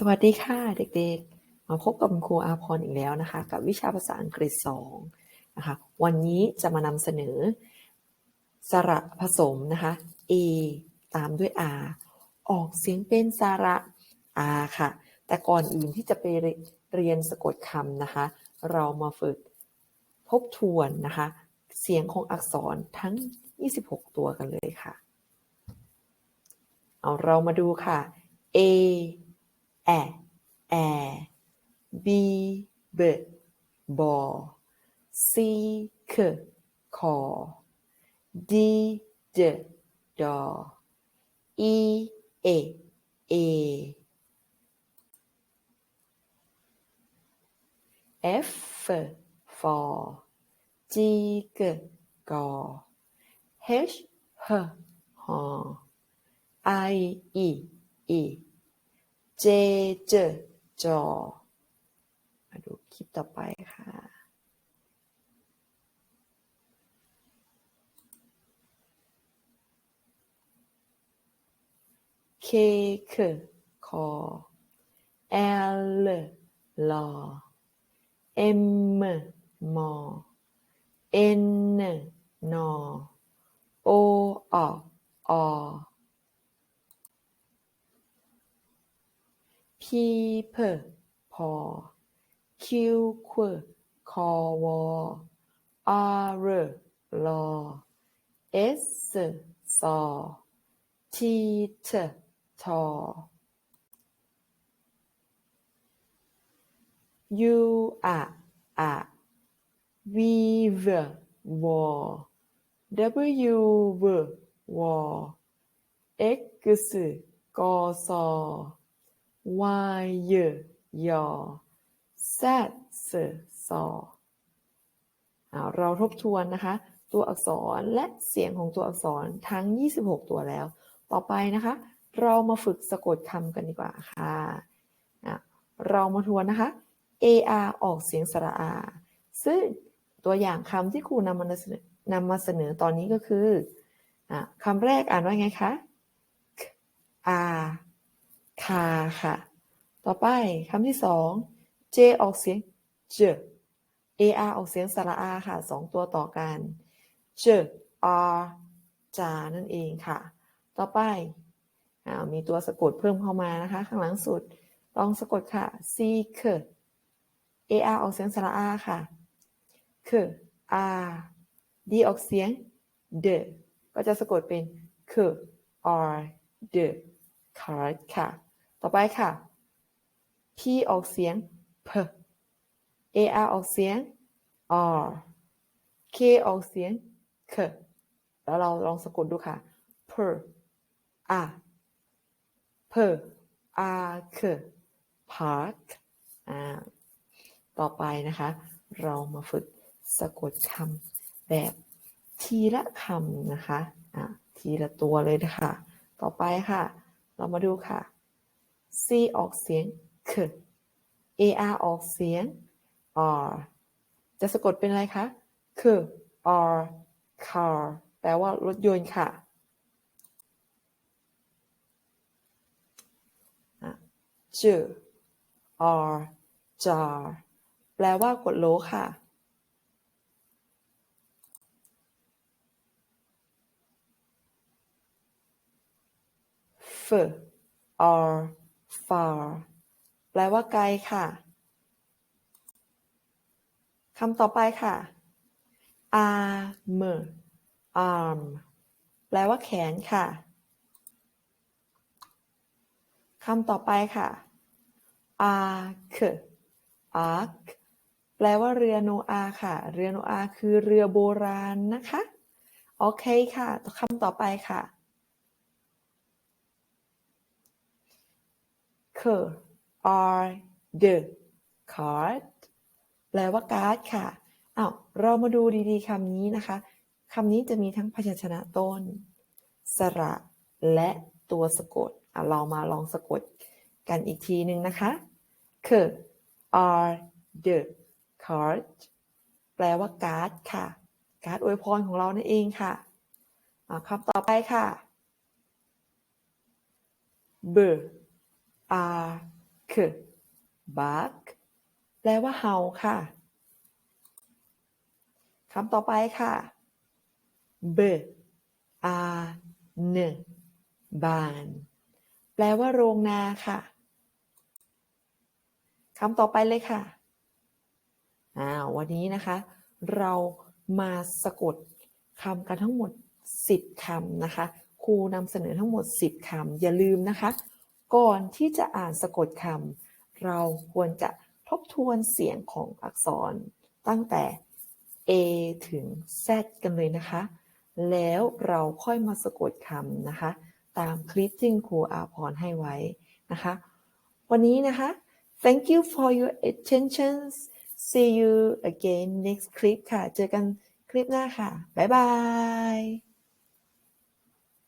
สวัสดีค่ะเด็กๆ มาพบกับครูอาพรอีกแล้วนะคะ กับวิชาภาษาอังกฤษ2นะคะวันนี้จะมานำเสนอ สระผสมนะคะ a ตามด้วย r ออกเสียงเป็นสระ r ค่ะ แต่ก่อนอื่นที่จะไปเรียนสะกดคำนะคะ เรามาฝึกทบทวนนะคะ เสียงของอักษรทั้ง 26 ตัวกันเลยค่ะ เอาเรามาดูค่ะ a แอแอ b เบบอ c คคอ d เดดอ e เอเอ f ฟอ g กกอ h ฮฮอ i อีอี เจเจจอ มาดูคลิปต่อไปค่ะเคคคอ L ลอ M มมอ N นอ O อออ P เพพอ Q ควคอวอ R รอ S ซอ T ททอ U อะอะ V ววอ W ววอ X กอซอ y เยยอ z เสซออาเราทบทวนนะคะ ตัวอักษรและเสียงของตัวอักษรทั้ง 26 ตัวแล้ว ต่อไปนะคะ เรามาฝึกสะกดคำกันดีกว่าค่ะเรามาทวนนะคะ ar ออกเสียงสระอา ซึ่งตัวอย่างคำที่ครูนำมาเสนอนำมาเสนอตอนนี้ก็คืออคำแรกอ่านว่าไงคะ a คาค่ะ ต่อไปคำที่สอง j ออกเสียงเจ ar ออกเสียงสระอาค่ะสองตัวต่อกันเจ r จานั่นเองค่ะ ต่อไปอมีตัวสะกดเพิ่มเข้ามานะคะ ข้างหลังสุด ลองสะกดค่ะ c ค ar ออกเสียงสระอาค่ะค r d ออกเสียงเดก็จะสะกดเป็นค r เด card ค่ะ ต่อไปค่ะ p ออกเสียง p ar ออกเสียง r k ออกเสียง k แล้วเราลองสะกดดูค่ะ per a per a k park อ่าต่อไปนะคะ เรามาฝึกสะกดคำแบบทีละคำนะคะ อ่าทีละตัวเลยนะคะ ต่อไปค่ะ เรามาดูค่ะ c ออกเสียง k ar ออกเสียง r จะสะกดเป็นอะไรคะ k r car แปลว่ารถยนต์ค่ะจ r jar แปลว่ากดโลค่ะ f r far แปลว่าไกลค่ะ คำต่อไปค่ะ arm arm แปลว่าแขนค่ะ คำต่อไปค่ะ ark ark แปลว่าเรือโนอาค่ะ เรือโนอาคือเรือโบราณนะคะ โอเคค่ะ คำต่อไปค่ะ c r the card แปลว่าการ์ดค่ะอ้าวเรามาดูดีๆคำนี้นะคะคำนี้จะมีทั้งพยัญชนะต้น สระและตัวสะกดเรามาลองสะกดกันอีกทีหนึ่งนะคะ c r the card แปลว่าการ์ดค่ะ การ์ดอวยพรของเรานั่นเองค่ะคำต่อไปค่ะ b r k bark แปลว่าเห่าค่ะคำต่อไปค่ะ b a n บาน แปลว่าโรงนาค่ะคำต่อไปเลยค่ะอ้าววันนี้นะคะ เรามาสะกดคำกันทั้งหมด 10คำนะคะ ครูนำเสนอทั้งหมด 10คำอย่าลืมนะคะ ก่อนที่จะอ่านสะกดคำเราควรจะทบทวนเสียงของอักษรตั้งแต่ A ถึง Z กันเลยนะคะ แล้วเราค่อยมาสะกดคำนะคะ ตามคลิปที่ครูอาพรให้ไว้นะคะ วันนี้นะคะ thank you for your attention see you again next clip ค่ะ เจอกันคลิปหน้าค่ะ บ๊ายบาย